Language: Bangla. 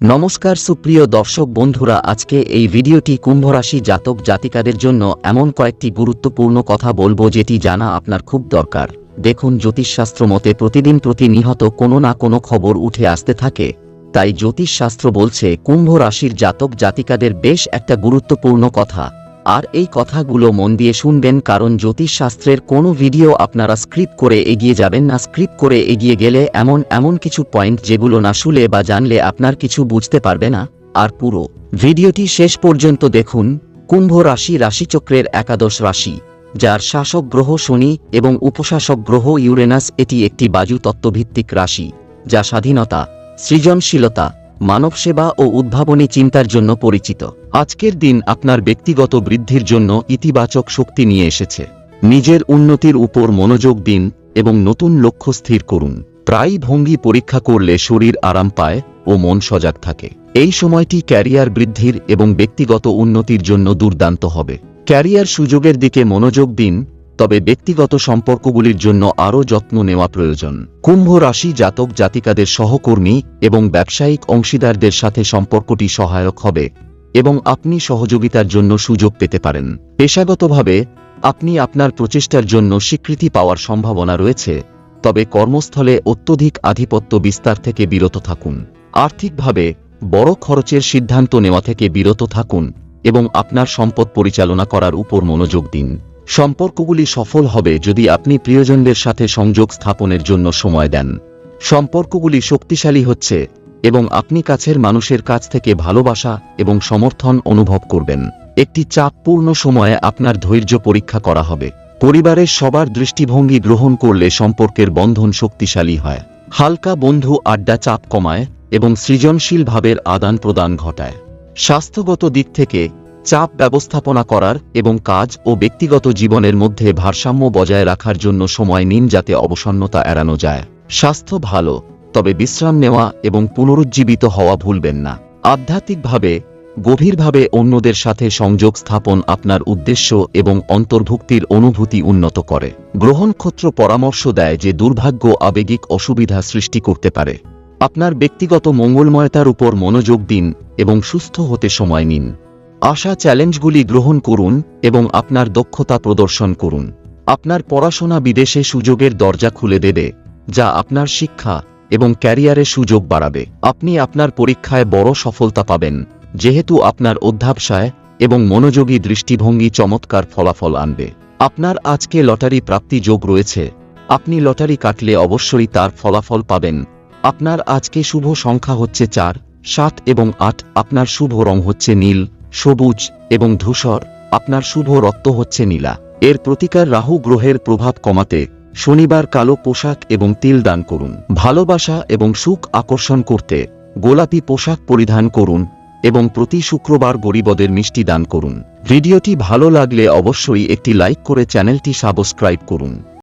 নমস্কার সুপ্রিয় দর্শক বন্ধুরা, আজকে এই ভিডিওটি কুম্ভরাশি জাতক জাতিকাদের জন্য এমন কয়েকটি গুরুত্বপূর্ণ কথা বলব যেটি জানা আপনার খুব দরকার। দেখুন, জ্যোতিষশাস্ত্র মতে প্রতিদিন প্রতিনিহত কোনো না কোনো খবর উঠে আসতে থাকে। তাই জ্যোতিষশাস্ত্র বলছে, কুম্ভরাশির জাতক জাতিকাদের বেশ একটা গুরুত্বপূর্ণ কথা। আর এই কথাগুলো মন দিয়ে শুনবেন কারণ জ্যোতিষশাস্ত্রের কোনো ভিডিও আপনারা স্ক্রিপ্ট করে এগিয়ে যাবেন না। স্ক্রিপ্ট করে এগিয়ে গেলে এমন এমন কিছু পয়েন্ট যেগুলো না শুলে বা জানলে আপনার কিছু বুঝতে পারবে না। আর পুরো ভিডিওটি শেষ পর্যন্ত দেখুন। কুম্ভ রাশি রাশিচক্রের একাদশ রাশি, যার শাসক গ্রহ শনি এবং উপশাসক গ্রহ ইউরেনাস এটি একটি বাজু তত্ত্বভিত্তিক রাশি, যা স্বাধীনতা, সৃজনশীলতা মানব সেবা ও উদ্ভাবনী চিন্তার জন্য পরিচিত। আজকের দিন আপনার ব্যক্তিগত বৃদ্ধির জন্য ইতিবাচক শক্তি নিয়ে এসেছে। নিজের উন্নতির উপর মনোযোগ দিন এবং নতুন লক্ষ্য স্থির করুন। প্রায়ই ভঙ্গি পরীক্ষা করলে শরীর আরাম পায় ও মন সজাগ থাকে। এই সময়টি ক্যারিয়ার বৃদ্ধির এবং ব্যক্তিগত উন্নতির জন্য দুর্দান্ত হবে। ক্যারিয়ার সুযোগের দিকে মনোযোগ দিন, তবে ব্যক্তিগত সম্পর্কগুলির জন্য আরও যত্ন নেওয়া প্রয়োজন। কুম্ভ রাশি জাতক জাতিকাদের সহকর্মী এবং ব্যবসায়িক অংশীদারদের সাথে সম্পর্কটি সহায়ক হবে। এবং আপনি সহযোগিতার জন্য সুযোগ পেতে পারেন। পেশাগতভাবে, আপনি আপনার প্রচেষ্টার জন্য স্বীকৃতি পাওয়ার সম্ভাবনা রয়েছে, তবে কর্মস্থলে অত্যধিক আধিপত্য বিস্তার থেকে বিরত থাকুন। আর্থিকভাবে, বড় খরচের সিদ্ধান্ত নেওয়া থেকে বিরত থাকুন এবং আপনার সম্পদ পরিচালনা করার উপর মনোযোগ দিন। সম্পর্কগুলি সফল হবে যদি আপনি প্রিয়জনদের সাথে সংযোগ স্থাপনের জন্য সময় দেন। সম্পর্কগুলি শক্তিশালী হচ্ছে এবং আপনি কাছের মানুষের কাছ থেকে ভালোবাসা এবং সমর্থন অনুভব করবেন। একটি চাপপূর্ণ সময়ে আপনার ধৈর্য পরীক্ষা করা হবে। পরিবারের সবার দৃষ্টিভঙ্গি গ্রহণ করলে সম্পর্কের বন্ধন শক্তিশালী হয়। হালকা বন্ধু আড্ডা চাপ কমায় এবং সৃজনশীল ভাবের আদান প্রদান ঘটায়। স্বাস্থ্যগত দিক থেকে চাপ ব্যবস্থাপনা করার এবং কাজ ও ব্যক্তিগত জীবনের মধ্যে ভারসাম্য বজায় রাখার জন্য সময় নিন যাতে অবসন্নতা এড়ানো যায়। স্বাস্থ্য ভালো। তবে বিশ্রাম নেওয়া এবং পুনরুজ্জীবিত হওয়া ভুলবেন না। আধ্যাত্মিকভাবে, গভীরভাবে অন্যদের সাথে সংযোগ স্থাপন আপনার উদ্দেশ্য এবং অন্তর্ভুক্তির অনুভূতি উন্নত করে। গ্রহণক্ষত্র পরামর্শ দেয় যে দুর্ভাগ্য, আবেগিক অসুবিধা সৃষ্টি করতে পারে। আপনার ব্যক্তিগত মঙ্গলময়তার উপর মনোযোগ দিন এবং সুস্থ হতে সময় নিন। আশা চ্যালেঞ্জগুলি গ্রহণ করুন এবং আপনার দক্ষতা প্রদর্শন করুন। আপনার পড়াশোনা বিদেশে সুযোগের দরজা খুলে দেবে, যা আপনার শিক্ষা এবং ক্যারিয়ারে সুযোগ বাড়াবে। আপনি আপনার পরীক্ষায় বড় সফলতা পাবেন, যেহেতু আপনার অধ্যাবসায় এবং মনোযোগী দৃষ্টিভঙ্গি চমৎকার ফলাফল আনবে। আপনার আজকে লটারি প্রাপ্তি যোগ রয়েছে। আপনি লটারি কাটলে অবশ্যই তার ফলাফল পাবেন। আপনার আজকে শুভ সংখ্যা হচ্ছে চার, সাত এবং আট, আপনার শুভ রং হচ্ছে নীল, সবুজ এবং ধূসর, আপনার শুভ রক্ত হচ্ছে নীলা। এর প্রতিকার রাহু গ্রহের প্রভাব কমাতে শনিবার কালো পোশাক এবং তিল দান করুন। ভালোবাসা এবং সুখ আকর্ষণ করতে গোলাপি পোশাক পরিধান করুন এবং প্রতি শুক্রবার গরিবদের মিষ্টি দান করুন। ভিডিওটি ভালো লাগলে অবশ্যই একটি লাইক করে চ্যানেলটি সাবস্ক্রাইব করুন।